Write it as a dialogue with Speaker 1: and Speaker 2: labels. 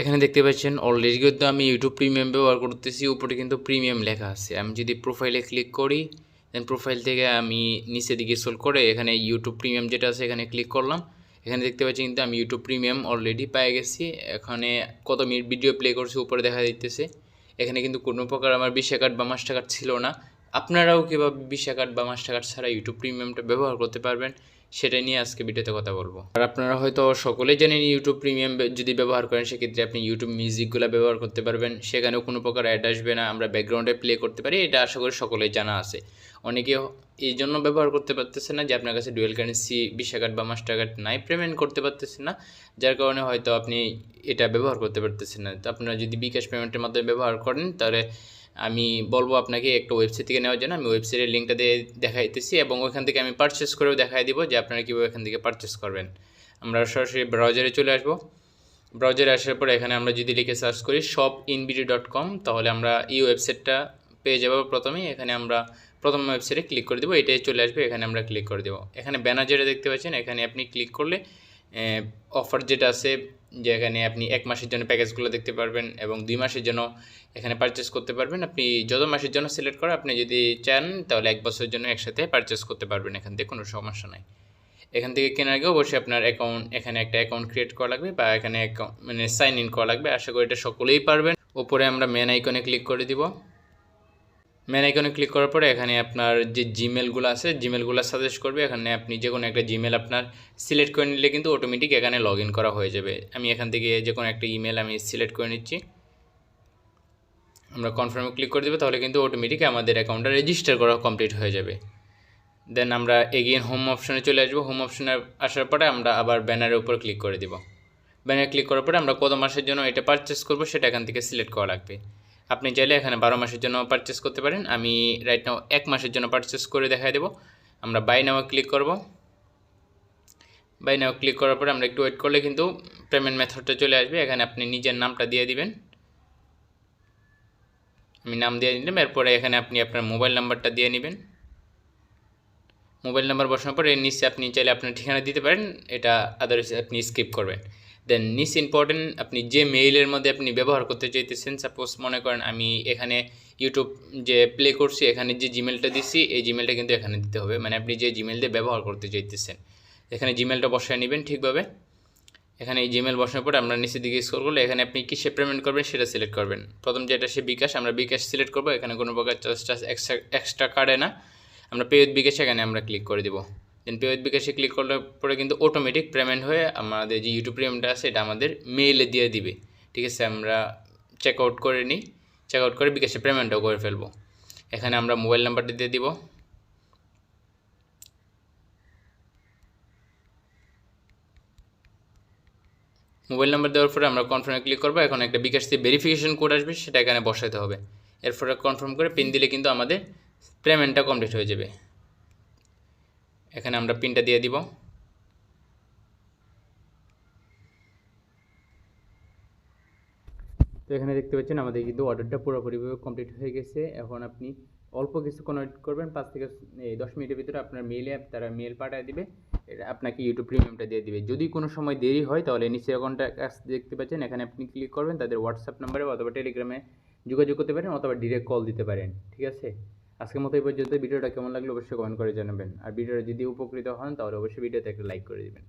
Speaker 1: এখানে দেখতে পাচ্ছেন অলরেডি কিন্তু আমি ইউটিউব প্রিমিয়াম ব্যবহার করতেছি, উপরে কিন্তু প্রিমিয়াম লেখা আছে। আমি যদি প্রোফাইলে ক্লিক করি দেন প্রোফাইল থেকে আমি নিচের দিকে সোল করে এখানে ইউটিউব প্রিমিয়াম যেটা আছে এখানে ক্লিক করলাম। এখানে দেখতে পাচ্ছি কিন্তু আমি ইউটিউব প্রিমিয়াম অলরেডি পেয়ে গেছি। এখানে কত মিনিট ভিডিও প্লে করছি উপরে দেখা দিতেছে এখানে কিন্তু কোনো প্রকার আমার বিশ কার্ড বা মাস্টার কার্ড ছিল না। আপনারাও কীভাবে বিশ কার্ড বা মাস্টার কার্ড ছাড়া ইউটিউব প্রিমিয়ামটা ব্যবহার করতে পারবেন? সেটা নিয়ে আজকে ভিডিওতে কথা বলব। আর আপনারা হয়তো সকলেই জানেন ইউটিউব প্রিমিয়াম যদি ব্যবহার করেন, সেক্ষেত্রে আপনি ইউটিউব মিউজিকগুলো ব্যবহার করতে পারবেন। সেখানেও কোনো প্রকার অ্যাড আসবে না। আমরা ব্যাকগ্রাউন্ডে প্লে করতে পারি। এটা আশা করি সকলেই জানা আছে। অনেকে এই জন্য ব্যবহার করতে পারতেছে না যে, আপনার কাছে ডুয়েল কারেন্সি বিশা কার্ড বা মাস্টার কার্ড নাই পেমেন্ট করতে পারতেছেন না। যার কারণে হয়তো আপনি এটা ব্যবহার করতে পারতেছেন না। তো আপনারা যদি বিকাশ পেমেন্টের মাধ্যমে ব্যবহার করেন, তাহলে আমি বলব আপনাকে একটা ওয়েবসাইট থেকে নেওয়ার জন্য আমি ওয়েবসাইটের লিঙ্কটা দিয়ে দেখাইতেছি এবং ওইখান থেকে আমি পারচেস করেও দেখাই দিব যে আপনারা কীভাবে এখান থেকে পারচেস করবেন। আমরা সরাসরি ব্রাউজারে চলে আসব। ব্রাউজারে আসার পরে এখানে আমরা যদি লিখে সার্চ করি শপ ইনবিডি ডট কম তাহলে আমরা এই ওয়েবসাইটটা পেয়ে যাব প্রথমেই। এখানে আমরা প্রথম ওয়েবসাইটে ক্লিক করে দেবো, এটাই চলে আসবে, এখানে আমরা ক্লিক করে দেবো। এখানে ব্যানার যেটা দেখতে পাচ্ছেন, এখানে আপনি ক্লিক করলে অফার যেটা আছে, যে এখানে আপনি এক মাসের জন্য প্যাকেজগুলো দেখতে পারবেন এবং দুই মাসের জন্য এখানে পারচেস করতে পারবেন। আপনি যত মাসের জন্য সিলেক্ট করে আপনি যদি চান, তাহলে এক বছরের জন্য একসাথে পারচেস করতে পারবেন এখান থেকে, কোনো সমস্যা নাই। এখান থেকে কেনার আগে অবশ্যই আপনার অ্যাকাউন্ট এখানে একটা অ্যাকাউন্ট ক্রিয়েট করা লাগবে বা এখানে মানে সাইন ইন করা লাগবে। আশা করি এটা সকলেই পারবেন। ওপরে আমরা মেন আইকনে ক্লিক করে দিব। মেন আইকনে ক্লিক করার পরে এখানে আপনার যে জিমেলগুলো আছে জিমেলগুলো সাজেস্ট করবে। এখানে আপনি যে কোনো একটা জিমেল আপনার সিলেক্ট করে নিলে কিন্তু অটোমেটিক এখানে লগ করা হয়ে যাবে। আমি এখান থেকে যে কোনো একটা ইমেল আমি সিলেক্ট করে নিচ্ছি। আমরা কনফার্মে ক্লিক করে দেবো, তাহলে কিন্তু অটোমেটিক আমাদের অ্যাকাউন্টটা রেজিস্টার করা কমপ্লিট হয়ে যাবে। দেন আমরা এগিয়ে হোম অপশনে চলে আসব। হোম অপশনে আসার পরে আমরা আবার ব্যানারের উপর ক্লিক করে দেবো। ব্যানারে ক্লিক করার পরে আমরা কত মাসের জন্য এটা পারচেস করব, সেটা এখান থেকে সিলেক্ট করা লাগবে। আপনি চাইলে এখানে বারো মাসের জন্য পারচেস করতে পারেন। আমি রাইট নাও এক মাসের জন্য পারচেস করে দেখাই দেবো। আমরা বাই নাও ক্লিক করব। বাই নাও ক্লিক করার পরে আমরা একটু ওয়েট করলে কিন্তু পেমেন্ট মেথডটা চলে আসবে। এখানে আপনি নিজের নামটা দিয়ে দিবেন। আমি নাম দিয়ে নিলাম এরপরে এখানে আপনি আপনার মোবাইল নাম্বারটা দিয়ে নেবেন। মোবাইল নাম্বার বসানোর পরে নিচে আপনি চাইলে আপনার ঠিকানা দিতে পারেন। এটা আদারস আপনি স্কিপ করবেন। দেন নিস ইম্পর্টেন্ট আপনি যে মেইলের মধ্যে আপনি ব্যবহার করতে চাইতেছেন সাপোজ মনে করেন আমি এখানে ইউটিউব যে প্লে করছি, এখানে যে জিমেলটা দিচ্ছি এই জিমেলটা কিন্তু এখানে দিতে হবে। মানে আপনি যে জিমেল দিয়ে ব্যবহার করতে চাইতেছেন, এখানে জিমেলটা বসায় নেবেন ঠিকভাবে। এখানে এই জিমেল বসানোর পরে আমরা নিচের দিকে স্কোর করলে এখানে আপনি কিসে পেমেন্ট করবেন সেটা সিলেক্ট করবেন। প্রথম যেটা সে বিকাশ, আমরা বিকাশ সিলেক্ট করব। এখানে কোনো প্রকার চার্জ টার্জ এক্সট্রা এক্সট্রা কাটে না। আমরা পেড বিকাশ এখানে আমরা ক্লিক করে দেবো। দেন পেড বিকাশে ক্লিক করার পরে কিন্তু অটোমেটিক পেমেন্ট হয়ে আমাদের যে ইউটিউব প্রিমিয়ামটা আছে, এটা আমাদের মেইলে দিয়ে দিবে। ঠিক আছে, আমরা চেক আউট করে নিই চেক আউট করে বিকাশে পেমেন্টটাও করে ফেলব। এখানে আমরা মোবাইল নাম্বারটা দিয়ে দিব। মোবাইল নাম্বার দেওয়ার পরে আমরা কনফার্মে ক্লিক করব। এখন একটা বিকাশ দিয়ে ভেরিফিকেশন কোড আসবে, সেটা এখানে বসাতে হবে। এরপরে কনফার্ম করে পিন দিলে কিন্তু আমাদের পেমেন্টটা কমপ্লিট হয়ে যাবে। এখানে আমরা পিনটা দিয়ে দিব। তো এখানে দেখতে পাচ্ছেন, আমাদের কিন্তু অর্ডারটা পুরোপুরিভাবে কমপ্লিট হয়ে গেছে। এখন আপনি অল্প কিছুক্ষণ ওয়েট করবেন, পাঁচ থেকে এই দশ মিনিটের ভিতরে আপনার মেইলে তারা মেল পাঠিয়ে দিবে। আপনাকে ইউটিউব প্রিমিয়ামটা দিয়ে দিবে। যদি কোনো সময় দেরি হয়, তাহলে নিচের অ্যাকাউন্টটা দেখতে পাচ্ছেন, এখানে আপনি ক্লিক করবেন, তাদের হোয়াটসঅ্যাপ নাম্বারে অথবা টেলিগ্রামে যোগাযোগ করতে পারেন, অথবা ডিরেক্ট কল দিতে পারেন, ঠিক আছে? আজকের মতো এই পর্যন্ত ভিডিওটা কেমন লাগল অবশ্যই কমেন্ট করে জানাবেন। আর ভিডিওটা যদি উপকৃত হন তাহলে অবশ্যই ভিডিওতে একটা লাইক করে দেবেন।